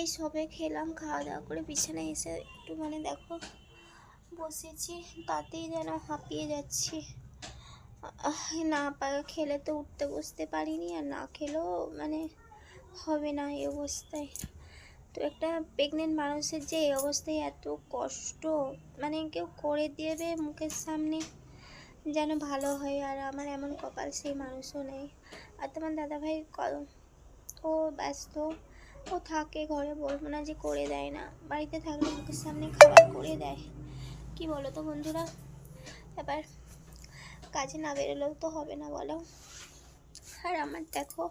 এই সবে খেলাম, খাওয়া দাওয়া করে বিছানায় এসে একটু মানে দেখো, বসেছি, তাতেই যেন হাঁপিয়ে যাচ্ছি। না খেলে তো উঠতে বসতে পারিনি, আর না খেলেও মানে হবে না এই অবস্থায়। তো একটা প্রেগনেন্ট মানুষের যে এই অবস্থায় এত কষ্ট মানে কেউ করে দেবে মুখের সামনে, যেন ভালো হয়, আর আমার এমন কপাল সেই মানুষও নেই। আর তোমার দাদাভাই ও ব্যস্ত ও থাকে ঘরে, বলব না যে করে দেয় না। বাড়িতে থাকলে মুখের সামনে খাবার করে দেয়। কি বলো তো বন্ধুরা? এবার কাজে না বেরোলেও তো হবে না বলো। আর আমার দেখো,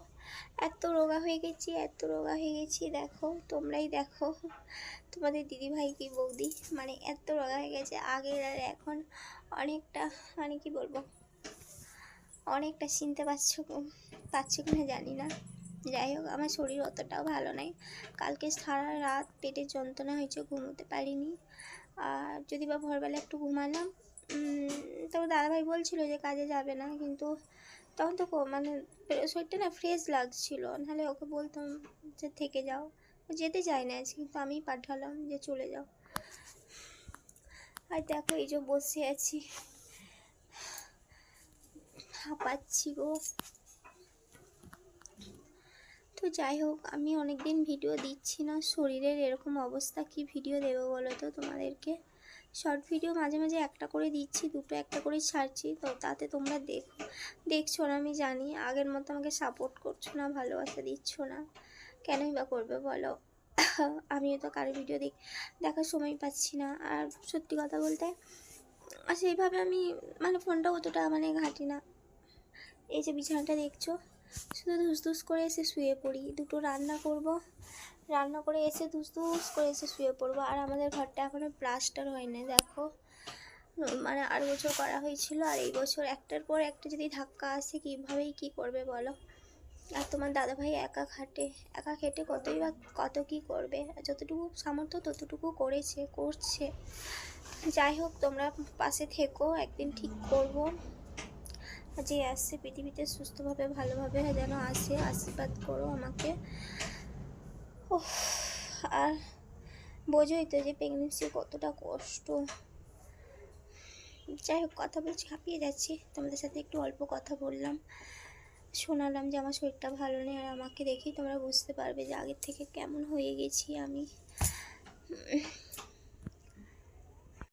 এত রোগা হয়ে গেছি, এত রোগা হয়ে গেছি, দেখো, তোমরাই দেখো। তোমাদের দিদি ভাই কি বৌদি? মানে এত রোগা হয়ে গেছে, আগের আর এখন অনেকটা মানে কি বলব? অনেকটা চিনতে পারছ পারছ কিনা জানি না। যাই হোক আমার শরীর অতটাও ভালো নাই। কালকে সারা রাত পেটের যন্ত্রণা হয়েছে ঘুমোতে পারিনি। আর যদি বা ভোরবেলা একটু ঘুমালাম উম, তো দাদাভাই বলছিল যে কাজে যাবে না কিন্তু তখন তো মানে শরীরটা না ফ্রেশ লাগছিল। নাহলে ওকে বলতাম যে থেকে যাও। ও যেতে চায় না আজকে কিন্তু আমিই পাঠালাম যে চলে যাও। আর দেখো এই যে বসে আছি। হাঁপাচ্ছি গো। তো যাই হোক, আমি অনেক দিন ভিডিও দিচ্ছি না। শরীরের এরকম অবস্থা, কি ভিডিও দেবো বলো তো তোমাদেরকে? শর্ট ভিডিও মাঝে মাঝে একটা করে দিচ্ছি, দুটো একটা করে ছাড়ছি, তো তাতে তোমরা দেখো। দেখছ না, আমি জানি। আগের মতো আমাকে সাপোর্ট করছ না, ভালোবাসা দিচ্ছ না। কেনই বা করবে বলো? আমিও তো কারও ভিডিও দেখ, দেখার সময় পাচ্ছি না। আর সত্যি কথা বলতে সেইভাবে আমি মানে ফোনটা অতটা মানে ঘাঁটি না। এই যে বিছানাটা দেখছ শুধু ধুস ধুস করে এসে শুয়ে পড়ি। দুটো রান্না করব। রান্না করে এসে ধুস ধুস করে এসে শুয়ে পড়ব। আর আমাদের ঘরটা এখনও প্লাস্টার হয়নি, দেখো। মানে আর বছর করা হয়েছিল, আর এই বছর একটার পর একটা যদি ধাক্কা আসে, কীভাবেই কী করবে বলো? আর তোমার দাদাভাই একা খাটে, একা খেটে কতই বা কত কী করবে? যতটুকু সামর্থ্য ততটুকু করেছে, করছে। যাই হোক, তোমরা পাশে থেকো, একদিন ঠিক করব। যে আসছে পৃথিবীতে সুস্থভাবে ভালোভাবে যেন আসে আশীর্বাদ করো আমাকে। উফ, আর বোঝোই তো যে প্রেগনেন্সি কতটা কষ্ট। যাই হোক কথা বলছি হাঁপিয়ে যাচ্ছি। তোমাদের সাথে একটু অল্প কথা বললাম। শোনালাম যে আমার শরীরটা ভালো নেই আর আমাকে দেখেই তোমরা বুঝতে পারবে যে আগের থেকে কেমন হয়ে গেছি আমি।